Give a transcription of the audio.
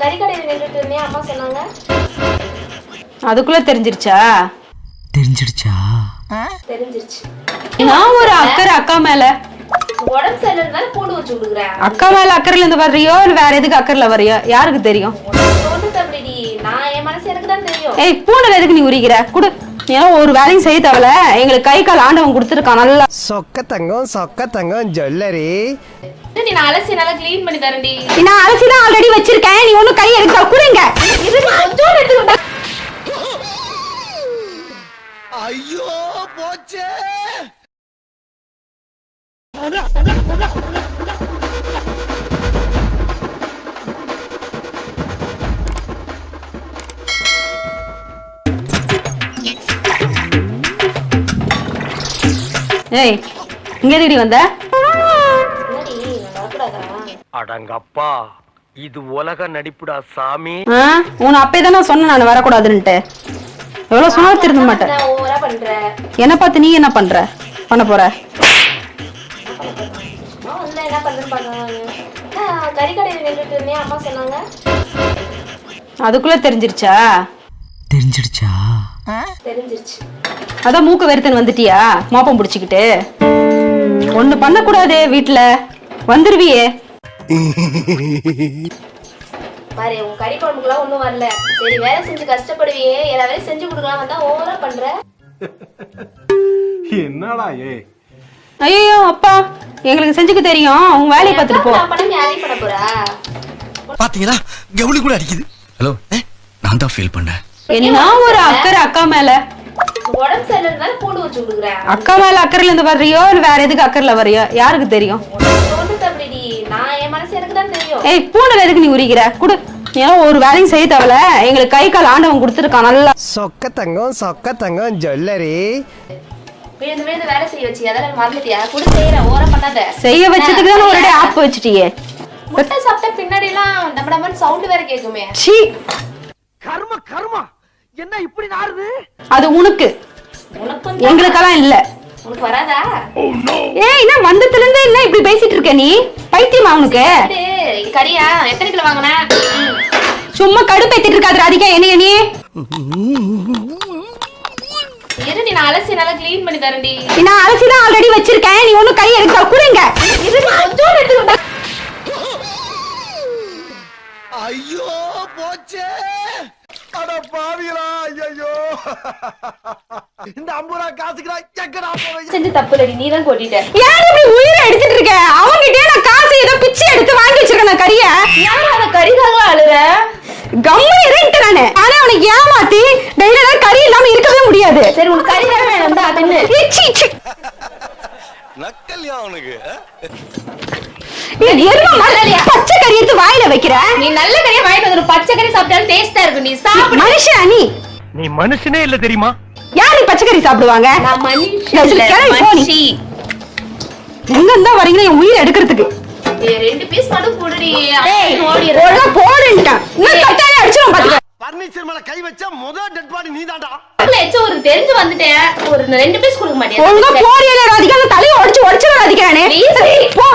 கறிக்கடையில் நின்றுட்டு இருந்தேன் அம்மா சொன்னாங்க. அதுக்குள்ள தெரிஞ்சிருச்சா? தெரிஞ்சிடுச்சா தெரிஞ்சிருச்சு. நான் ஒரு அக்கறை அக்கா மேல. உடம்பு சரியில்லைனால பூண்டு வச்சு விடுக்குறேன் அக்கா மேல அக்கறையில இருந்து வர்றியோ இல்ல வேற எதுக்கு அக்கறையில வர்றியோ? யாருக்கு தெரியும்? நான் என் மனசு எனக்கு தான் தெரியும். ஏய் பூண்டல் எதுக்கு நீ உரிக்கிற? குடு. நீ எல்லாம் ஒரு வேலையும் செய்ய தேவையில்ல? எங்களுக்கு கை கால் ஆண்டவன் கொடுத்துருக்கான். நல்லா சொக்க தங்கம் சொக்க தங்கம் ஜுவல்லரி. நீ நான் அலசி நல்லா க்ளீன் பண்ணி தரேன்டி. நான் அரிசி தான் ஆல்ரெடி வச்சிருக்கேன். நீ ஒன்னும் கை எடுக்க குடுங்க. இது நீ கொஞ்சோண்டு எடுத்துக்கிட்ட ஐயோ போச்சே. ஏய் இங்க எதுடி வந்த? என்னடி நான் வரக்கூடாதா? அடங்கப்பா இது உலக நடிப்புடா சாமி. ஆ உன் அப்பே தான் சொன்னேன் நான் வரக்கூடாதுன்னுட்டு. எவ்வளவு சொன்னா திருந்த மாட்டேன். என்ன பார்த்து நீ என்ன பண்ற? பண்ண போற? அதுக்குள்ள தெரிஞ்சிருச்சா? தெரிஞ்சிடுச்சா? தெரிஞ்சிருச்சு. அதான் மூக்கு வெறுத்தன் வந்துட்டியா? மோப்பம் பிடிச்சிக்கிட்டு. ஒண்ணு பண்ணக்கூடாதே வீட்டுல வந்துருவியே. பாரு உன் கறி குழம்புக்குலாம் ஒண்ணும் வரல. சரி வேலை செஞ்சு கஷ்டப்படுவியே. எல்லா வேலையும் செஞ்சு கொடுக்கலாம். வந்தா ஓவரா பண்ற. என்னடா ஏ? ஐயோ அப்பா. எங்களுக்கு செஞ்சுக்க தெரியும். உன் வேலையை பார்த்துட்டு போ. நீ யாரையும் பண்ண போறா? பாத்தீங்களா? கவுளி கூட அடிக்குது. ஹலோ. நான் தான் ஃபீல் பண்ணேன். என்ன ஒரு அக்கறை அக்கா மேல? உடம்பு சரியில்லைனால பூண்டு வச்சு விடுக்குறேன் அக்கா மேல அக்கறையில இருந்து வர்றியோ இல்ல வேற எதுக்கு அக்கறையில வர்றியோ? யாருக்கு தெரியும்? ஒண்ணு தம்பிடி நான் என் மனசு எனக்கு தான் தெரியும். ஏய் பூண்டல் எதுக்கு நீ உரிக்கிற? குடு. எல்லாம் ஒரு வேலையும் செய்ய தேவையில்ல. எங்களுக்கு கை கால் ஆண்டவன் கொடுத்துருக்கான் நல்லா. சொக்க தங்கம் சொக்க தங்கம் ஜுவல்லரி. விழுந்து விழுந்து வேலை செய்ய வச்சு அதெல்லாம் மறந்துட்டியா? கூட செய்யறேன் ஓவரா பண்ணாத. செய்ய வச்சதுக்கு தான் ஒரு ஆப் வச்சுட்டியே. முட்டை சாப்பிட்ட பின்னாடி எல்லாம் நம்ம நம்ம சவுண்ட் வேற கேக்குமே. சீ கர்ம கர்மா. என்ன இப்படி நாறுது? அது உனக்கு. எங்களுக்கெல்லாம் இல்ல. உனக்கு வராதா? ஏய் என்ன வந்ததுல இருந்து என்ன இப்படி பேசிட்டு இருக்க நீ? பைத்தியமா உனக்கு? கறியா எத்தனை கிலோ வாங்கின? சும்மா கடுப்பேத்திட்டு இருக்காது ராதிகா என்ன நீ? இரு நீ நான் அலசி நல்லா க்ளீன் பண்ணி தரேன்டி நான் தான் ஆல்ரெடி வச்சிருக்கேன். நீ ஒன்னும் கை எடுக்க குடுங்க இரு நீ கொஞ்சோண்டு எடுத்துக்கிட்ட ஐயோ போச்சே. அட பாவிகளா ஐயோ இந்த காசுக்குடா எக்கடா போவீங்க செஞ்சு தப்பு நீ தான் கொட்டிட்ட. ஏன் இப்படி உயிரை எடுத்துட்டு இருக்க? அவங்கிட்டே நான் காசு ஏதோ பிச்சை எடுத்து வாங்கி வச்சிருக்கேன் நான் கறிய. யாரும் அந்த கறிதாங்களா அழுற கம்மு இருந்துட்டு நானு. ஆனா அவனுக்கு ஏமாத்தி டெய்லி கறி இல்லாம இருக்கவே முடியாது. சரி உனக்கு கறி தானே வேணும்? தான். நக்கல்யா அவனுக்கு? பச்சை கறி எடுத்து வாயில வைக்கிற? நீ நல்ல கறியா வாங்கிட்டு வந்துரு பச்சை கறி சாப்பிட்டாலும் டேஸ்டா இருக்கும். நீ சாப்பிடு. மனுஷனா நீ? நீ மனுஷனே இல்ல தெரியுமா? யாரு பச்சை கறி சாப்பிடுவாங்க எங்க இருந்தா வரீங்களா என் உயிரை எடுக்கிறதுக்கு. ரெண்டு பீஸ் மட்டும் போடுடி. போடுன்ட்டான். இன்னும் கட்டாயம் அடிச்சிடும் பாத்துக்க. பர்னிச்சர் மேல கை வச்ச முதல் டெட் பாடி நீதான்டா. ஒரு தெரிஞ்சு வந்துட்டேன். ஒரு ரெண்டு பீஸ் கொடுக்க மாட்டேன் போறியல ராதிகா. தலையை உடைச்சு உடைச்சு ராதிகானே Please. போ.